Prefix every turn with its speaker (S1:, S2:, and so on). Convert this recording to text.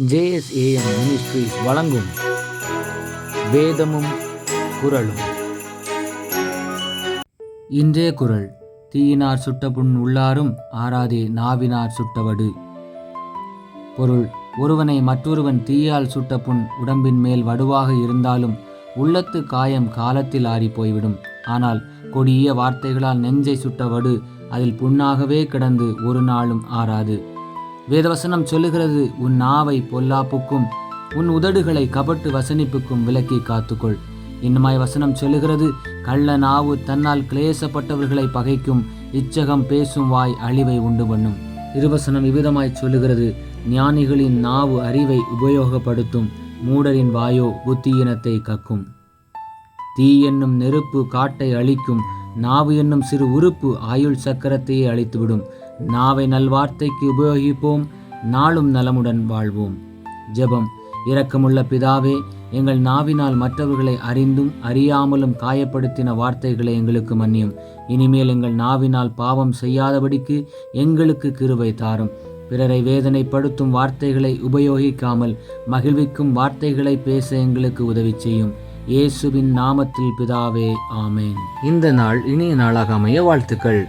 S1: JSAM ministries வழங்கும் வேதமும் குரலும் இன்றைய குரல் தீயினார் சுட்ட புண் உள்ளாரும் ஆறாதே நாவினார் சுட்டவடு. பொருள் ஒருவனை மற்றொருவன் தீயால் சுட்ட புண் உடம்பின் மேல் வடுவாக இருந்தாலும் உள்ளத்து காயம் காலத்தில் ஆறி போய்விடும் ஆனால் கொடிய வார்த்தைகளால் நெஞ்சை சுட்ட வடு அதில் புண்ணாகவே கிடந்து ஒரு நாளும் ஆறாது. வேதவசனம் சொல்லுகிறது உன் நாவை பொல்லாப்புக்கும் உன் உதடுகளை கபட்டு வசனிப்புக்கும் விலக்கி காத்துக்கொள். இன்னுமாய் வசனம் சொல்லுகிறது கள்ள நாவு தன்னால் கிளேசப்பட்டவர்களை பகைக்கும் இச்சகம் பேசும் வாய் அழிவை உண்டு பண்ணும். இருவசனம் இவ்விதமாய் சொல்லுகிறது ஞானிகளின் நாவு அறிவை உபயோகப்படுத்தும் மூடரின் வாயோ புத்தியினத்தை கக்கும். தீ என்னும் நெருப்பு காட்டை அழிக்கும் நாவு என்னும் சிறு உறுப்பு ஆயுள் சக்கரத்தையே அழித்துவிடும். நாவை நல்வார்த்தைக்கு உபயோகிப்போம் நாளும் நலமுடன் வாழ்வோம். ஜெபம். இரக்கமுள்ள பிதாவே எங்கள் நாவினால் மற்றவர்களை அறிந்தும் அறியாமலும் காயப்படுத்தின வார்த்தைகளை எங்களுக்கு மன்னியும். இனிமேல் எங்கள் நாவினால் பாவம் செய்யாதபடிக்கு எங்களுக்கு கிருவை தாரும். பிறரை வேதனைப்படுத்தும் வார்த்தைகளை உபயோகிக்காமல் மகிழ்விக்கும் வார்த்தைகளை பேச எங்களுக்கு உதவி செய்யும். இயேசுவின் நாமத்தில் பிதாவே ஆமேன். இந்த நாள் இனிய நாளாக அமைய வாழ்த்துக்கள்.